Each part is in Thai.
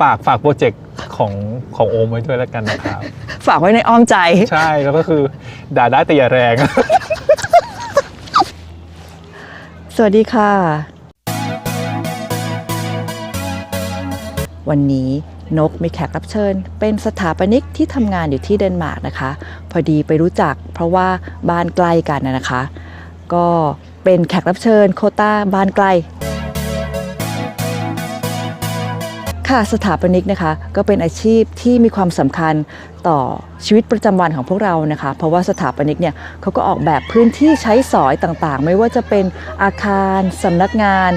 ฝากฝากโปรเจกต์ของของโอมไว้ด้วยแล้วกันนะครับ ฝากไว้ในอ้อมใจ ใช่แล้วก็คือด่าได้แต่อย่าแรง สวัสดีค่ะ วันนี้นกมีแขกรับเชิญ เป็นสถาปนิกที่ทำงานอยู่ที่เดนมาร์กนะคะ พอดีไปรู้จักเพราะว่าบ้านใกล้กันนะนะคะ ก็เป็นแขกรับเชิญโควต้าบ้านใกล้ ค่ะสถาปนิกนะคะก็เป็นอาชีพที่มีความสำคัญต่อชีวิตประจำวันของพวกเรานะคะ เพราะว่าสถาปนิกเนี่ยเขาก็ออกแบบพื้นที่ใช้สอยต่างๆ ไม่ว่าจะเป็นอาคารสำนักงาน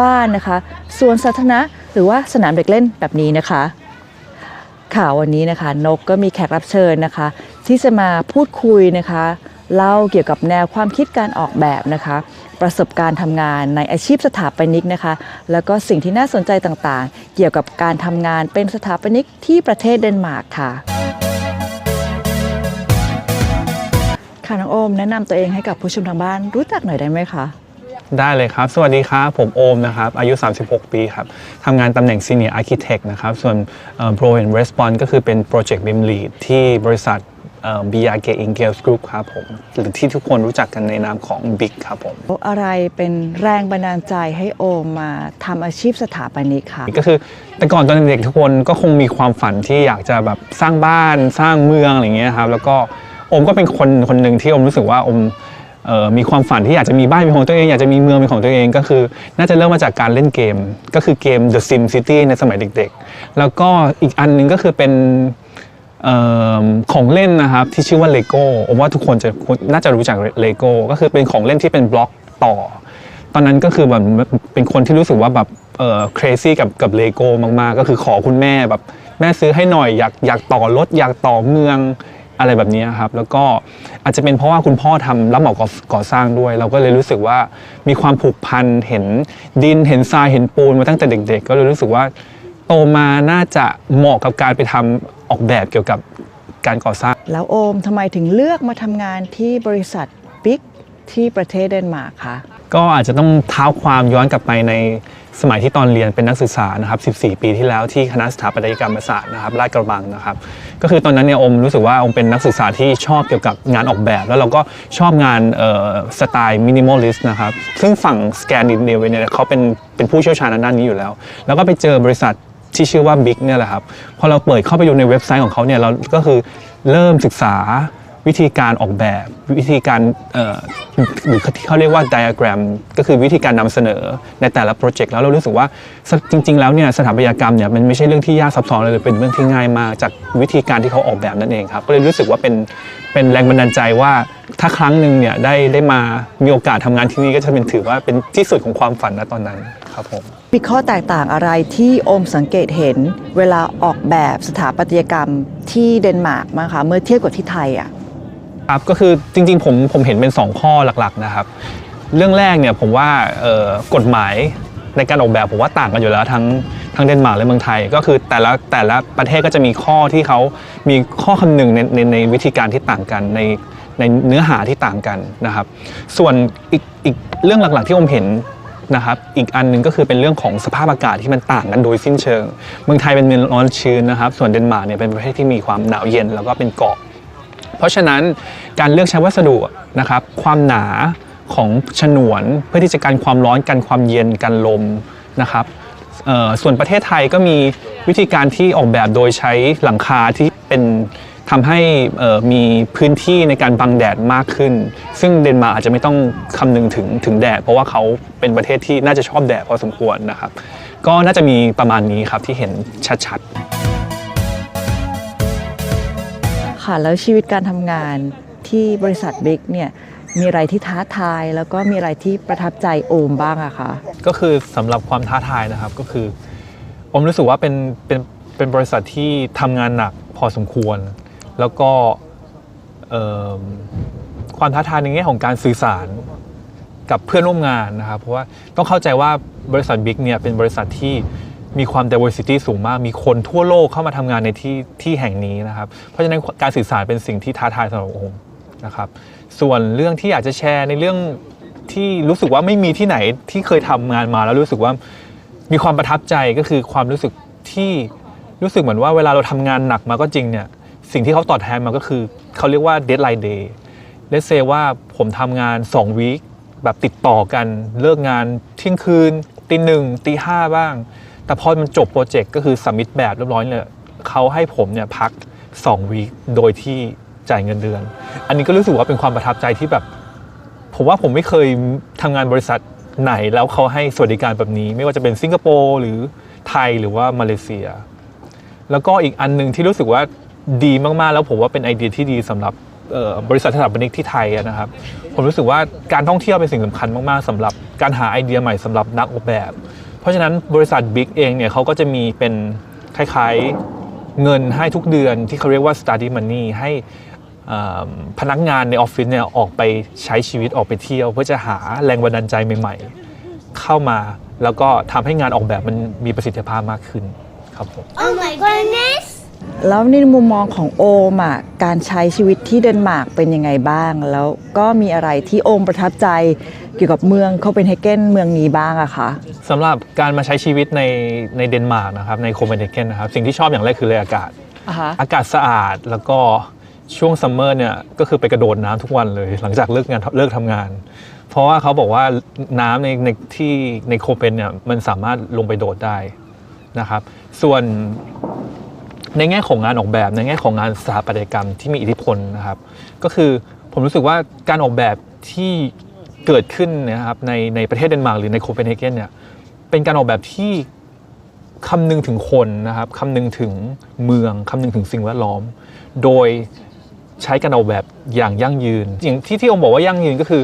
บ้านนะคะสวนสาธารณะหรือว่าสนามเด็กเล่นแบบนี้นะคะค่ะวันนี้นะคะนกก็มีแขกรับเชิญนะคะ ที่จะมาพูดคุยนะคะ เล่าเกี่ยวกับแนวความคิดการออกแบบนะคะ ประสบการณ์ทำงานในอาชีพสถาปนิกนะคะ แล้วก็สิ่งที่น่าสนใจต่างๆ เกี่ยวกับการทำงานเป็นสถาปนิกที่ประเทศเดนมาร์กค่ะค่ะน้องโอมแนะนำตัวเองให้กับผู้ชมทางบ้านรู้จักหน่อยได้ไหมคะได้เลยครับ สวัสดีครับ ผมโอมนะครับ อายุ 36 ปีครับ ทำงานตำแหน่ง Senior Architect นะครับ ส่วนเอ่อ Pro and Response ก็คือเป็น Project BIM Lead ที่บริษัท เอ่อ BRK Ingels Group ครับผม หรือที่ทุกคนรู้จักกันในนามของ Big ครับผม อะไรเป็นแรงบันดาลใจให้โอมมาทำอาชีพสถาปนิกค่ะ ก็คือแต่ก่อนตอนเด็กๆทุกคนก็คงมีความฝันที่อยากจะแบบสร้างบ้านสร้างเมืองอะไรเงี้ยครับ แล้วก็โอมก็เป็นคนคนหนึ่งที่โอมรู้สึกว่าโอมเอ่อมีความฝันที่อยากจะมีบ้านเป็นของตัวเอง อยากจะมีเมืองเป็นของตัวเองก็คือ น่าจะเริ่มมาจากการเล่นเกม ก็คือเกม The Sim City ในสมัยเด็กๆ แล้วก็อีกอันหนึงก็คือเป็นเอ่อ ของเล่นนะครับที่ชื่อว่า Lego ผมว่าทุกคนจะน่าจะรู้จัก Lego ก็คือเป็นของเล่นที่เป็นบล็อกต่อ ตอนนั้นก็คือแบบเป็นคนที่รู้สึกว่าแบบเออ crazy กับกับเลโก้มากๆ ก็คือขอคุณแม่แบบแม่ซื้อให้หน่อยอยากอยากต่อรถอยากต่อเมืองอะไรแบบนี้ครับแล้วก็อาจจะเป็นเพราะว่าคุณพ่อทำรับเหมาก่อก่อสร้างด้วย เราก็เลยรู้สึกว่ามีความผูกพันเห็นดินเห็นทรายเห็นปูนมาตั้งแต่เด็ก ๆ ก็เลยรู้สึกว่าโตมาน่าจะเหมาะกับการไปทำ ออกแบบเกี่ยวกับการก่อสร้าง แล้วโอมทำไมถึงเลือกมาทำงานที่บริษัทบิ๊กที่ประเทศเดนมาร์กคะก็อาจจะต้องเท้าความย้อนกลับไปในสมัยที่ตอนเรียนเป็นนักศึกษานะครับ 14 ปีที่แล้วที่คณะสถาปัตยกรรมศาสตร์นะครับลาดกระบังนะครับ ก็คือตอนนั้นเนี่ยอมรู้สึกว่าอมเป็นนักศึกษาที่ชอบเกี่ยวกับงานออกแบบ แล้วเราก็ชอบงานเอ่อสไตล์มินิมอลลิสต์นะครับ ซึ่งฝั่งสแกนดิเนเวียเนี่ยเขาเป็นเป็นผู้เชี่ยวชาญทางด้านนี้อยู่แล้ว แล้วก็ไปเจอบริษัท ที่ชื่อว่า Big เนี่ยแหละครับพอเราเปิดเข้าไปดูในเว็บไซต์ของเขาเนี่ยเราก็คือเริ่มศึกษา วิธีการออกแบบวิธีการหรือที่เขาเรียกว่า diagram ก็คือวิธีการนำเสนอในแต่ละโปรเจกต์แล้วเรารู้สึกว่าจริง ๆ แล้วเนี่ยสถาปัตยกรรมเนี่ยมันไม่ใช่เรื่องที่ยากซับซ้อนเลยเป็นเรื่องที่ง่ายมากจากวิธีการที่เขาออกแบบนั่นเองครับก็เลยรู้สึกว่าเป็นเป็นแรงบันดาลใจว่าถ้าครั้งหนึ่งเนี่ยได้ได้มามีโอกาสทำงานที่นี่ก็จะเป็นถือว่าเป็นที่สุดของความฝันณตอนนั้นครับผมมีข้อแตกต่างอะไรที่อมสังเกตเห็นเวลาออกแบบสถาปัตยกรรมที่เดนมาร์กมาคะเมื่อเทียบกับที่ไทยอะ ครับก็คือจริงๆผมผมเห็นเป็น 2 ข้อหลักๆนะครับ เรื่องแรกเนี่ยผมว่าเอ่อกฎหมายในการออกแบบผมว่าต่างกันอยู่แล้วทั้งทั้งเดนมาร์กและเมืองไทย ก็คือแต่ละแต่ละประเทศก็จะมีข้อที่เขามีข้อคำนึงในในในวิธีการที่ต่างกันในในเนื้อหาที่ต่างกันนะครับ ส่วนอีกอีกเรื่องหลักๆที่ผมเห็นนะครับอีกอันหนึงก็คือเป็นเรื่องของสภาพอากาศที่มันต่างกันโดยสิ้นเชิง เมืองไทยเป็นเมืองร้อนชื้นนะครับ ส่วนเดนมาร์กเนี่ยเป็นประเทศที่มีความหนาวเย็นแล้วก็เป็นเกาะ เพราะฉะนั้นการเลือกใช้วัสดุนะครับความหนาของฉนวนเพื่อที่จะกันความร้อนกันความเย็นกันลมนะครับส่วนประเทศไทยก็มีวิธีการที่ออกแบบโดยใช้หลังคาที่เป็นทำให้มีพื้นที่ในการบังแดดมากขึ้น ซึ่งเดนมาร์กอาจจะไม่ต้องคำนึงถึงถึงแดด เพราะว่าเขาเป็นประเทศที่น่าจะชอบแดดพอสมควรนะครับ ก็น่าจะมีประมาณนี้ครับที่เห็นชัดๆ ค่ะ แล้วชีวิตการทำงานที่บริษัทบิ๊กเนี่ยมีอะไรที่ท้าทาย แล้วก็มีอะไรที่ประทับใจโอมบ้างอะคะก็คือสำหรับความท้าทายนะครับก็คือผมรู้สึกว่าเป็นเป็นเป็นบริษัทที่ทำงานหนักพอสมควร แล้วก็เอิ่มความท้าทายในแง่ของการสื่อสารกับเพื่อนร่วมงานนะครับเพราะว่าต้องเข้าใจว่าบริษัทบิ๊กเนี่ยเป็นบริษัทที่ มีความ diversity สูงมาก มีคนทั่วโลกเข้ามาทำงานในที่ที่แห่งนี้นะครับ เพราะฉะนั้นการสื่อสารเป็นสิ่งที่ท้าทายสำหรับผมนะครับ ส่วนเรื่องที่อยากจะแชร์ในเรื่องที่รู้สึกว่าไม่มีที่ไหนที่เคยทำงานมาแล้วรู้สึกว่ามีความประทับใจก็คือความรู้สึกที่รู้สึกเหมือนว่าเวลาเราทำงานหนักมาก็จริงเนี่ยสิ่งที่เขาตอบแทนมาก็คือเขาเรียกว่า deadline day เลสเซว่าผมทำงาน2วีคแบบติดต่อกันเลิกงานเที่ยงคืนตีหนึ่งตีห้าบ้าง แต่พอมันจบโปรเจกต์ก็คือสมิธแบบเรียบร้อยเลยเขาให้ผมเนี่ยพัก2วีคโดยที่จ่ายเงินเดือน อันนี้ก็รู้สึกว่าเป็นความประทับใจที่แบบ ผมว่าผมไม่เคยทำงานบริษัทไหนแล้วเขาให้สวัสดิการแบบนี้ ไม่ว่าจะเป็นสิงคโปร์หรือไทยหรือว่ามาเลเซีย แล้วก็อีกอันหนึ่งที่รู้สึกว่าดีมากๆ แล้วผมว่าเป็นไอเดียที่ดีสำหรับบริษัทสถาปนิกที่ไทยนะครับ ผมรู้สึกว่าการท่องเที่ยวเป็นสิ่งสำคัญมากๆสำหรับการหาไอเดียใหม่สำหรับนักออกแบบ เพราะฉะนั้นบริษัทบิ๊กเองเนี่ยเขาก็จะมีเป็นคล้ายๆเงินให้ทุกเดือนที่เขาเรียกว่า study money ให้พนักงานในออฟฟิศเนี่ยออกไปใช้ชีวิตออกไปเที่ยว เพื่อจะหาแรงบันดาลใจใหม่ ๆ เข้ามาแล้วก็ทำให้งานออกแบบมันมีประสิทธิภาพมากขึ้นครับผม Oh my goodness! แล้วในมุมมองของโอมอะการใช้ชีวิตที่เดนมาร์กเป็นยังไงบ้าง แล้วก็มีอะไรที่โอมประทับใจเกี่ยวกับเมืองโคเปนเฮเกนเมืองนี้บ้างอะคะสำหรับการมาใช้ชีวิตในในเดนมาร์กนะครับในโคเปนเฮเกนนะครับสิ่งที่ชอบอย่างแรกคือเลยอากาศอะฮะอากาศสะอาดแล้วก็ช่วงซัมเมอร์เนี่ยก็คือไปกระโดดน้ำทุกวันเลย หลังจากเลิกงานเลิกทำงาน เพราะว่าเขาบอกว่าน้ำในในที่ในโคเปนเนี่ยมันสามารถลงไปโดดได้นะครับ ส่วน ในแง่ของงานออกแบบ ในแง่ของงานสถาปัตยกรรมที่มีอิทธิพลนะครับ ก็คือผมรู้สึกว่าการออกแบบที่เกิดขึ้นนะครับในในประเทศเดนมาร์กหรือในโคเปนเฮเกนเนี่ยเป็นการออกแบบที่คำนึงถึงคนนะครับคำนึงถึงเมืองคำนึงถึงสิ่งแวดล้อม โดยใช้การออกแบบอย่างยั่งยืน อย่างที่ที่องค์บอกว่ายั่งยืนก็คือ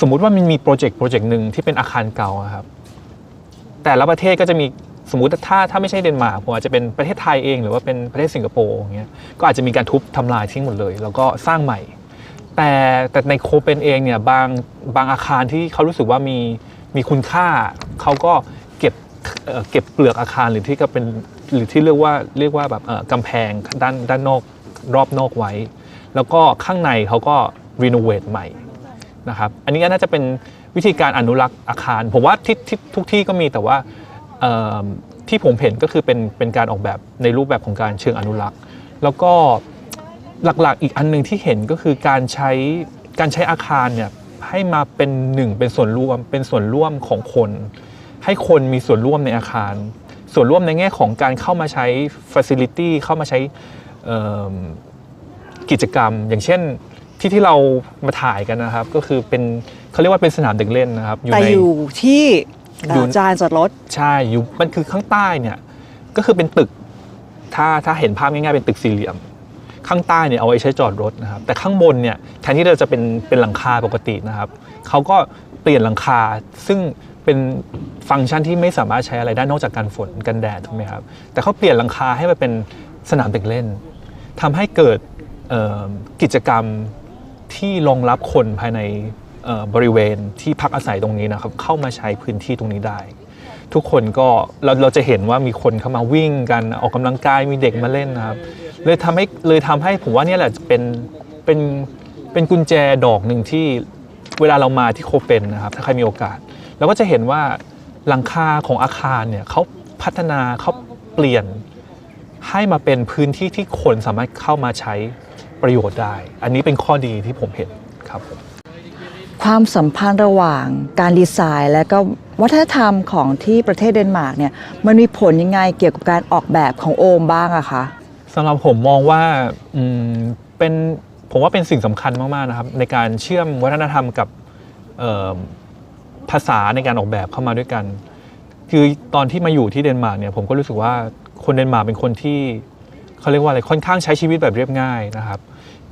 สมมุติว่ามันมีโปรเจกต์โปรเจกต์หนึ่งที่เป็นอาคารเก่าครับ แต่ละประเทศก็จะมี สมมติถ้าถ้าไม่ใช่เดนมาร์กผมอาจจะเป็นประเทศไทยเอง หรือว่าเป็นประเทศสิงคโปร์อย่างเงี้ยก็อาจจะมีการทุบทำลายทิ้งหมดเลย แล้วก็สร้างใหม่ แต่แต่ในโคเปนเองเนี่ยบางบางอาคารที่เขารู้สึกว่ามีมีคุณค่าเขาก็เก็บเเก็บเปลือกอาคารหรือที่ก็เป็นหรือที่เรียกว่าเรียกว่าแบบกำแพงด้านด้านนอกรอบนอกไว้ แล้วก็ข้างในเขาก็รีโนเวทใหม่นะครับอันนี้ก็น่าจะเป็นวิธีการอนุรักษ์อาคาร ผมว่าที่ทุกที่ก็มีแต่ว่า ที่ผมเห็นก็คือเป็นเป็นการออกแบบในรูปแบบของการเชิงอนุรักษ์ แล้วก็หลักๆอีกอันหนึ่งที่เห็นก็คือการใช้การใช้อาคารเนี่ยให้มาเป็นหนึ่งเป็นส่วนรวมเป็นส่วนร่วมของคน ให้คนมีส่วนร่วมในอาคาร ส่วนร่วมในแง่ของการเข้ามาใช้ facility เข้ามาใช้กิจกรรม อย่างเช่นที่ที่เรามาถ่ายกันนะครับ ก็คือเป็นเขาเรียกว่าเป็นสนามเด็กเล่นนะครับแต่ในอยู่ที่ อยู่จานจอดรถใช่อยู่มันคือข้างใต้เนี่ยก็คือเป็นตึกถ้าถ้าเห็นภาพง่ายๆเป็นตึกสี่เหลี่ยม ข้างใต้เนี่ยเอาไว้ใช้จอดรถนะครับ แต่ข้างบนเนี่ยแทนที่เราจะเป็นเป็นหลังคาปกตินะครับเขาก็เปลี่ยนหลังคาซึ่งเป็นฟังก์ชันที่ไม่สามารถใช้อะไรได้นอกจากการฝนกันแดดถูกไหมครับแต่เขาเปลี่ยนหลังคาให้มันเป็นสนามเด็กเล่นทำให้เกิดเอ่อกิจกรรมที่รองรับคนภายในเอ่อ บริเวณที่พักอาศัยตรงนี้นะครับเข้ามาใช้พื้นที่ตรงนี้ได้ ทุกคนก็เราเราจะเห็นว่ามีคนเข้ามาวิ่งกันออกกำลังกายมีเด็กมาเล่นนะครับ เลยทำให้เลยทำให้ผมว่านี่แหละเป็นเป็นเป็นกุญแจดอกหนึ่งที่เวลาเรามาที่โคเปนนะครับถ้าใครมีโอกาสเราก็จะเห็นว่าหลังคาของอาคารเนี่ยเขาพัฒนาเขาเปลี่ยนให้มาเป็นพื้นที่ที่คนสามารถเข้ามาใช้ประโยชน์ได้ อันนี้เป็นข้อดีที่ผมเห็นครับผม ความสัมพันธ์ระหว่างการดีไซน์ และก็วัฒนธรรมของที่ประเทศเดนมาร์กเนี่ยมันมีผลยังไงเกี่ยวกับการออกแบบของโอมบ้างอะคะสำหรับผมมองว่าอืมเป็นผมว่าเป็นสิ่งสำคัญมากๆนะครับในการเชื่อมวัฒนธรรมกับภาษาในการออกแบบเข้ามาด้วยกัน คือตอนที่มาอยู่ที่เดนมาร์กเนี่ยผมก็รู้สึกว่าคนเดนมาร์กเป็นคนที่เขาเรียกว่าอะไรค่อนข้างใช้ชีวิตแบบเรียบง่ายนะครับ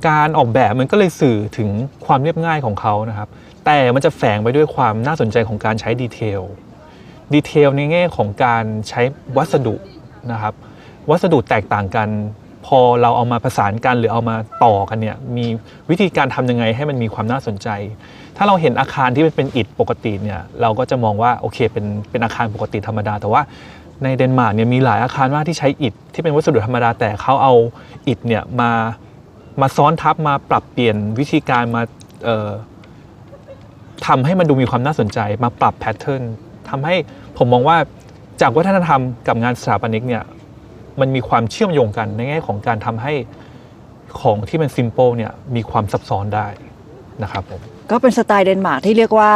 การออกแบบมันก็เลยสื่อถึงความเรียบง่ายของเขานะครับ แต่มันจะแฝงไปด้วยความน่าสนใจของการใช้ดีเทล ดีเทลในแง่ของการใช้วัสดุนะครับ วัสดุแตกต่างกัน พอเราเอามาผสานกันหรือเอามาต่อกันเนี่ย มีวิธีการทำยังไงให้มันมีความน่าสนใจ ถ้าเราเห็นอาคารที่เป็นอิฐปกติเนี่ย เราก็จะมองว่าโอเค เป็นเป็นอาคารปกติธรรมดา แต่ว่าในเดนมาร์กเนี่ยมีหลายอาคารมากที่ใช้อิฐที่เป็นวัสดุธรรมดาแต่เขาเอาอิฐเนี่ยมา มาซ้อนทับมาปรับเปลี่ยนวิธีการมาเอ่อทำให้มันดูมีความน่าสนใจ มาปรับแพทเทิร์นทำให้ผมมองว่าจากวัฒนธรรมกับงานสถาปนิกเนี่ยมันมีความเชื่อมโยงกันในแง่ของการทำให้ของที่มันซิม p ป e เนี่ยมีความซับซ้อนได้นะครับผมก็เป็นสไตล์เดนมาร์กที่เรียกว่า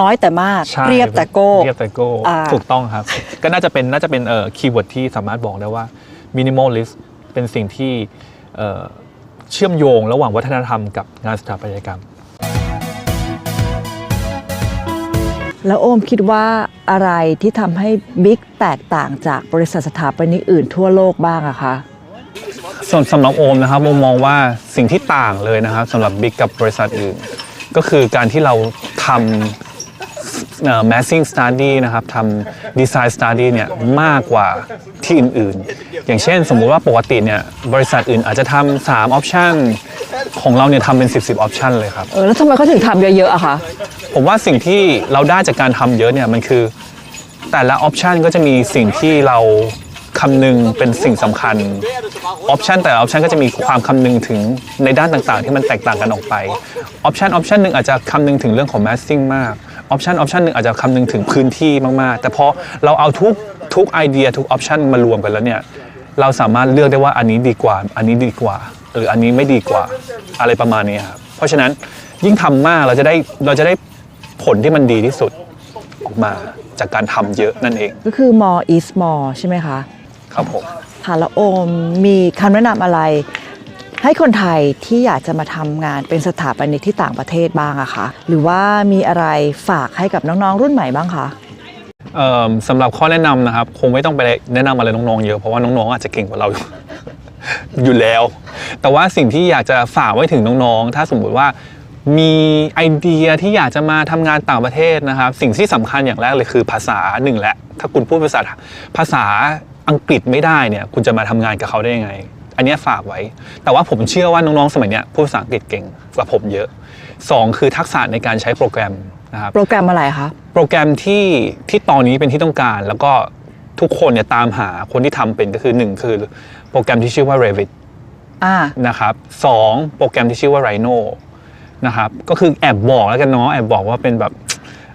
น้อยแต่มากใช่เรียบแต่โก้เรียบแต่โก้อ่าถูกต้องครับ ก็น่าจะเป็นน่าจะเป็นเอ่อคีย์เวิร์ดที่สามารถบอกได้ว่ามินิมอลลิสเป็นสิ่งที่ เอ่อเชื่อมโยงระหว่างวัฒนธรรมกับงานสถาปัตยกรรม แล้วโอมคิดว่าอะไรที่ทำให้บิ๊กแตกต่างจากบริษัทสถาปนิกอื่นทั่วโลกบ้างอะคะส่วนสำหรับโอมนะครับโอมมองว่าสิ่งที่ต่างเลยนะครับสำหรับบิ๊กกับบริษัทอื่น ก็คือการที่เราทำ เอ่อ massing study นะครับทำ design study เนี่ยมากกว่าที่อื่นๆ อย่างเช่นสมมุติว่าปกติเนี่ยบริษัทอื่นอาจจะทำ3 option ของเราเนี่ยทำเป็น 10 10 option เลยครับ เออแล้วทำไมเขาถึงทำเยอะๆอะคะ ผมว่าสิ่งที่เราได้จากการทำเยอะเนี่ยมันคือแต่ละออปชันก็จะมีสิ่งที่เราคำนึงเป็นสิ่งสำคัญออปชันแต่ละออปชันก็จะมีความคำนึงถึงในด้านต่างๆ ที่มันแตกต่างกันออกไปออปชันออปชันหนึ่งอาจจะคำนึงถึงเรื่องของ massing มาก ออปชันออปชันหนึ่งอาจจะคำนึงถึงพื้นที่มาก ๆ แต่พอเราเอาทุกทุกไอเดียทุกออปชันมารวมกันแล้วเนี่ยเราสามารถเลือกได้ว่าอันนี้ดีกว่า อันนี้ดีกว่า หรืออันนี้ไม่ดีกว่าอะไรประมาณนี้ครับเพราะฉะนั้นยิ่งทำมากเราจะได้เราจะได้ผลที่มันดีที่สุดออกมาจากการทำเยอะนั่นเอง ก็คือ more is more ใช่ไหมคะ ครับผมค่ะแล้วโอมมีคำแนะนำอะไร ให้คนไทยที่อยากจะมาทำงานเป็นสถาปนิกที่ต่างประเทศบ้างอะคะหรือว่ามีอะไรฝากให้กับน้องๆรุ่นใหม่บ้างคะสำหรับข้อแนะนำนะครับ คงไม่ต้องไปแนะนำอะไรน้องๆเยอะเพราะว่าน้องๆอาจจะเก่งกว่าเราอยู่แล้ว แต่ว่าสิ่งที่อยากจะฝากไว้ถึงน้องๆ ถ้าสมมุติว่ามีไอเดียที่อยากจะมาทำงานต่างประเทศนะครับ สิ่งที่สำคัญอย่างแรกเลยคือภาษาหนึ่งแหละถ้าคุณพูดภาษาภาษาอังกฤษไม่ได้เนี่ย คุณจะมาทำงานกับเขาได้ยังไง อันเนี้ยฝากไว้ แต่ว่าผมเชื่อว่าน้องๆสมัยเนี้ยพูดภาษาอังกฤษเก่งกว่าผมเยอะสองคือทักษะในการใช้โปรแกรมนะครับโปรแกรมอะไรคะโปรแกรมที่ที่ตอนนี้เป็นที่ต้องการ แล้วก็ทุกคนเนี่ยตามหาคนที่ทำเป็นก็คือหนึ่งคือโปรแกรมที่ชื่อว่า Revit อ่านะครับสองโปรแกรมที่ชื่อว่า Rhino นะครับก็คือแอบบอกแล้วกันเนาะแอบบอกว่าเป็นแบบ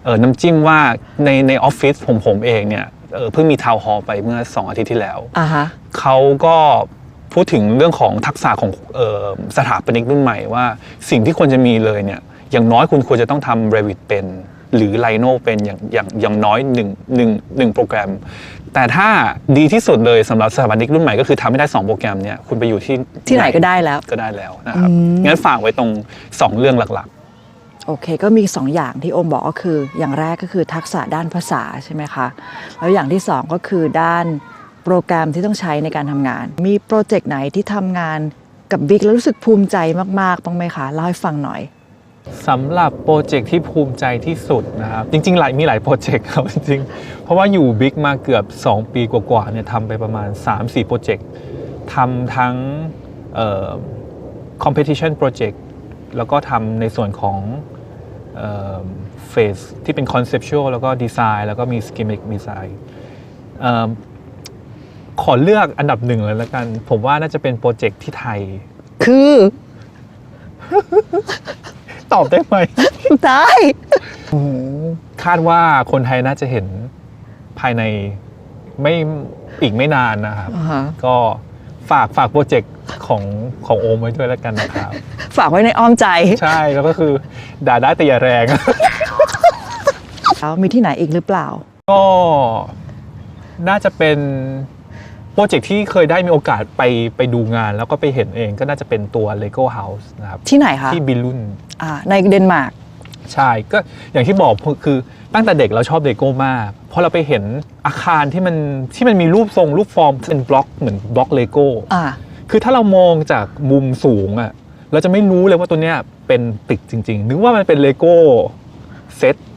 เออน้ำจิ้มว่าในในออฟฟิศผมผมเองเนี่ยเออเพิ่งมีทาวน์ฮอลไปเมื่อ 2 อาทิตย์ที่แล้วอ่าฮะเขาก็ พูดถึงเรื่องของทักษะของเออสถาปนิกรุ่นใหม่ว่าสิ่งที่ควรจะมีเลยเนี่ยอย่างน้อยคุณควรจะต้องทำ Revit เป็น หรือ Rhino เป็นอย่างอย่างอย่างน้อยหนึ่งหนึ่งหนึ่งโปรแกรม แต่ถ้าดีที่สุดเลยสำหรับสถาปนิกรุ่นใหม่ก็คือทำให้ได้ 2 โปรแกรมเนี่ยคุณไปอยู่ที่ที่ไหนก็ได้แล้วก็ได้แล้วนะครับอืมงั้นฝากไว้ตรง 2 เรื่องหลักโอเคก็มี 2 อย่างที่โอมบอกก็คือ อย่างแรกก็คือทักษะด้านภาษาใช่ไหมคะ แล้วอย่างที่ 2 ก็คือด้าน โปรแกรมที่ต้องใช้ในการทำงาน มีโปรเจกต์ไหนที่ทำงานกับบิ๊กแล้วรู้สึกภูมิใจมากๆบ้างไหมคะเล่าให้ฟังหน่อยสำหรับโปรเจกต์ที่ภูมิใจที่สุดนะครับ จริงๆ หลายมีหลายโปรเจกต์ครับจริงๆ เพราะว่าอยู่บิ๊กมาเกือบ 2 ปีกว่าๆเนี่ยทำไปประมาณ 3-4 โปรเจกต์ทำทั้งเอ่อ competition project แล้วก็ทำในส่วนของเฟสที่เป็น conceptual แล้วก็ design แล้วก็มี schematic design ขอเลือกอันดับหนึ่งเลยแล้วกัน ผมว่าน่าจะเป็นโปรเจกต์ที่ไทย คือ ตอบได้ไหม ได้ คาดว่าคนไทยน่าจะเห็นภายในไม่อีกไม่นานนะครับ อ่าฮะ ก็ฝากฝากโปรเจกต์ของของโอมไว้ด้วยแล้วกันนะครับ ฝากไว้ในอ้อมใจใช่แล้วก็คือด่าได้แต่อย่าแรง แล้วมีที่ไหนอีกหรือเปล่า ก็น่าจะเป็น โปรเจกต์ที่เคยได้มีโอกาสไปไปดูงาน แล้วก็ไปเห็นเองก็น่าจะเป็นตัว Lego House นะครับที่ไหนคะที่บิลลุนอ่าในเดนมาร์กใช่ก็อย่างที่บอกคือตั้งแต่เด็กเราชอบเลโก้มากเพราะเราไปเห็นอาคารที่มันที่มันมีรูปทรงรูปฟอร์มเป็นบล็อกเหมือนบล็อกเลโก้อ่าคือถ้าเรามองจากมุมสูงอะ่ะเราจะไม่รู้เลยว่าตัวเนี้ยเป็นตึกจริง ๆ นึกว่ามันเป็นเลโก้เซตเอ่อ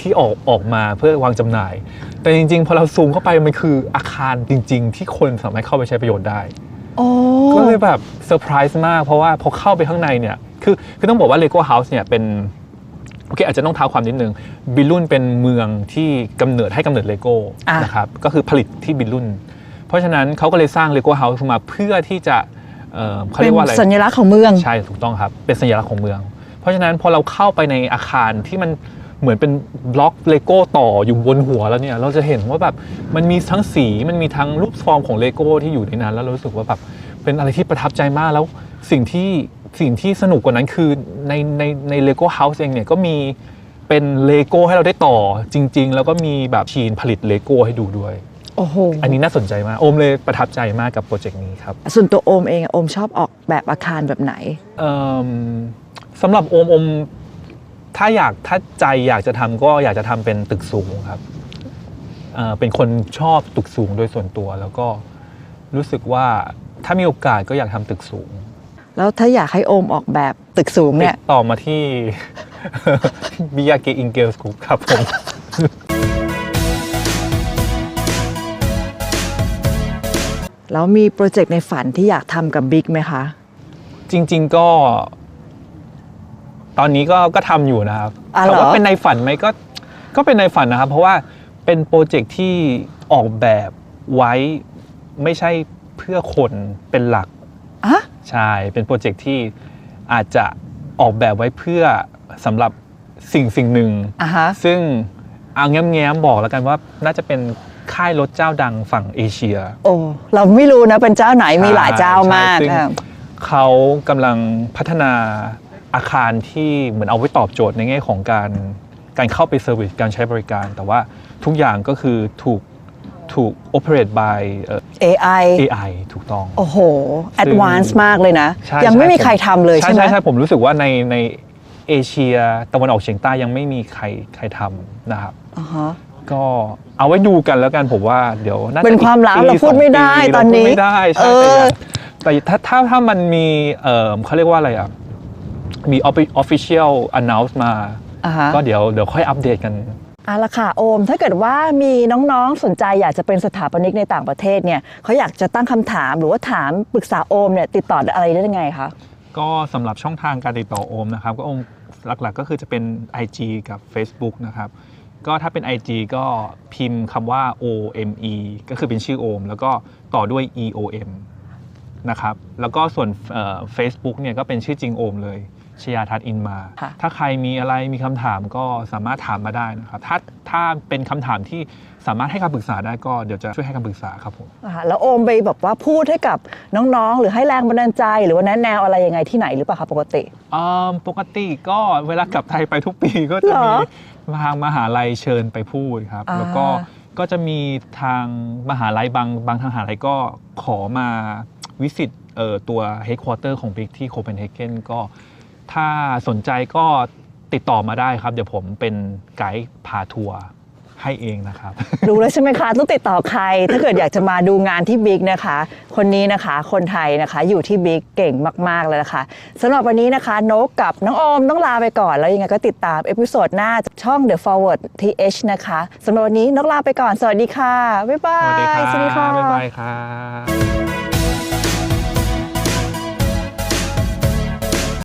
ที่ออกออกมาเพื่อวางจำหน่าย แต่จริง ๆ พอเราซูมเข้าไปมันคืออาคารจริง ๆ ที่คนสามารถเข้าไปใช้ประโยชน์ได้โอ้ก็เลยแบบเซอร์ไพรส์มากเพราะว่าพอเข้าไปข้างในเนี่ยคือคือต้องบอกว่า Lego House เนี่ยเป็นโอเคอาจจะต้องเท้าความนิดนึงบิลลุนเป็นเมืองที่กำเนิดให้กำเนิดเลโก้อะนะครับก็คือผลิตที่บิลลุนเพราะฉะนั้นเขาก็เลยสร้าง Lego House ขึ้นมาเพื่อที่จะเอ่อเขาเป็เรีนยกว่าอะไรสัญลักษณ์ของเมืองใช่ถูกต้องครับเป็นสัญลักษณ์ของเมือง เพราะฉะนั้นพอเราเข้าไปในอาคารที่มัน เหมือนเป็นบล็อกเลโก้ต่ออยู่บนหัวแล้วเนี่ย เราจะเห็นว่าแบบมันมีทั้งสีมันมีทั้งรูปฟอร์มของเลโก้ที่อยู่ในนั้น แล้วเรารู้สึกว่าแบบเป็นอะไรที่ประทับใจมากแล้วสิ่งที่สิ่งที่สนุกกว่านั้นคือในในในเลโก้เฮาส์เองเนี่ยก็มีเป็นเลโก้ให้เราได้ต่อจริง ๆ แล้วก็มีแบบชีนผลิตเลโก้ให้ดูด้วยโอ้โหอันนี้น่าสนใจมาก โอมเลยประทับใจมากกับโปรเจกต์นี้ครับ ส่วนตัวโอมเองอะโอมชอบออกแบบอาคารแบบไหนเอิ่มสำหรับโอมโอม ถ้าอยากถ้าใจอยากจะทำก็อยากจะทำเป็นตึกสูงครับเอ่อเป็นคนชอบตึกสูงโดยส่วนตัว แล้วก็รู้สึกว่าถ้ามีโอกาสก็อยากทำตึกสูง แล้วถ้าอยากให้โอมออกแบบตึกสูงติเนี่ยดต่อมาที่บิยาเกอิงเกลสกรุ๊ปครับผมแล้วมีโปรเจกต์ในฝันที่อยากทำกับบิ๊กไหมคะ จริง ๆ ก็ ตอนนี้ก็ก็ทำอยู่นะครับอะเหรอแต่ว่าเป็นในฝันไหมก็ก็เป็นในฝันนะครับ เพราะว่าเป็นโปรเจกต์ที่ออกแบบไว้ไม่ใช่เพื่อคนเป็นหลัก อะใช่ เป็นโปรเจกต์ที่อาจจะออกแบบไว้เพื่อสำหรับสิ่งสิ่งหนึ่ง อะฮะ ซึ่งเอาแง้มๆบอกแล้วกันว่าน่าจะเป็นค่ายรถเจ้าดังฝั่งเอเชีย โอ้ เราไม่รู้นะเป็นเจ้าไหนมีหลายเจ้ามากใช่ซึ่งอะ เขากำลังพัฒนา อาคารที่เหมือนเอาไว้ตอบโจทย์ในแง่ของการการเข้าไปเซอร์วิสการใช้บริการ แต่ว่าทุกอย่างก็คือถูกถูก operate by เอ่อ AI AI ถูกต้อง โอ้โห แอดวานซ์มากเลยนะ ใช่ยังไม่ใช่มีใครทำเลยใช่ใช่ไหม ใช่ใช่ผมรู้สึกว่าในในเอเชียตะวันออกเฉียงใต้ยังไม่มีใครใครทำนะครับ อ่าฮะ ก็เอาไว้ดูกันแล้วกันผมว่าเดี๋ยวน่าจะเป็นความลับอีกเราพูดไม่ได้สงปีตอนนี้เราพูดไม่ได้ใช่เออแต่อย่าแต่ถ้าถ้าถ้ามันมีเอ่อเขาเรียกว่าอะไรอะ มี official announce มา อ่าฮะ ก็เดี๋ยวเดี๋ยวค่อยอัปเดตกัน เอาละค่ะโอม ถ้าเกิดว่ามีน้องๆสนใจอยากจะเป็นสถาปนิกในต่างประเทศเนี่ยเขาอยากจะตั้งคำถามหรือว่าถามปรึกษาโอมเนี่ยติดต่ออะไรได้ยังไงคะ ก็สำหรับช่องทางการติดต่อโอมนะครับ ก็โอมหลักๆก็คือจะเป็น IG กับ Facebook นะครับ ก็ถ้าเป็น IG ก็พิมพ์คำว่า OME ก็คือเป็นชื่อโอม แล้วก็ต่อด้วย EOM นะครับ แล้วก็ส่วนเฟซบุ๊กเนี่ยก็เป็นชื่อจริงโอมเลย ชยาทัศน์อินมาค่ะถ้าใครมีอะไรมีคำถามก็สามารถถามมาได้นะครับ ถ้าถ้าเป็นคำถามที่สามารถให้คำปรึกษาได้ก็เดี๋ยวจะช่วยให้คำปรึกษาครับผมอ่าแล้วโอมไปแบบว่าพูดให้กับน้องๆ หรือให้แรงบันดาลใจ หรือว่าแนะแนวอะไรยังไงที่ไหนหรือเปล่าคะปกติอ่าปกติก็เวลากลับไทยไปทุกปีก็จะเหรมีอทางมหาลัยเชิญไปพูดครับอ่าแล้วก็ก็จะมีทางมหาลัยบางบางทางมหาลัยก็ขอมาวิสิตเอ่อตัว headquarter ของ Big ที่โคเปนเฮเกนก็ ถ้าสนใจก็ติดต่อมาได้ครับ เดี๋ยวผมเป็นไกด์พาทัวร์ให้เองนะครับ รู้แล้วใช่ไหมคะต้องติดต่อใคร ถ้าเกิดอยากจะมาดูงานที่บิ๊กนะคะ คนนี้นะคะคนไทยนะคะอยู่ที่บิ๊กเก่งมาก ๆ เลยนะคะสำหรับวันนี้นะคะ นกกับน้องโอมต้องลาไปก่อน แล้วยังไงก็ติดตามเอพิโซดหน้าจากช่อง The Forward TH นะคะสำหรับวันนี้นกลาไปก่อน สวัสดีค่ะบ๊ายบายสวัสดีครับสวัสดีค่ะบ๊ายบายครับ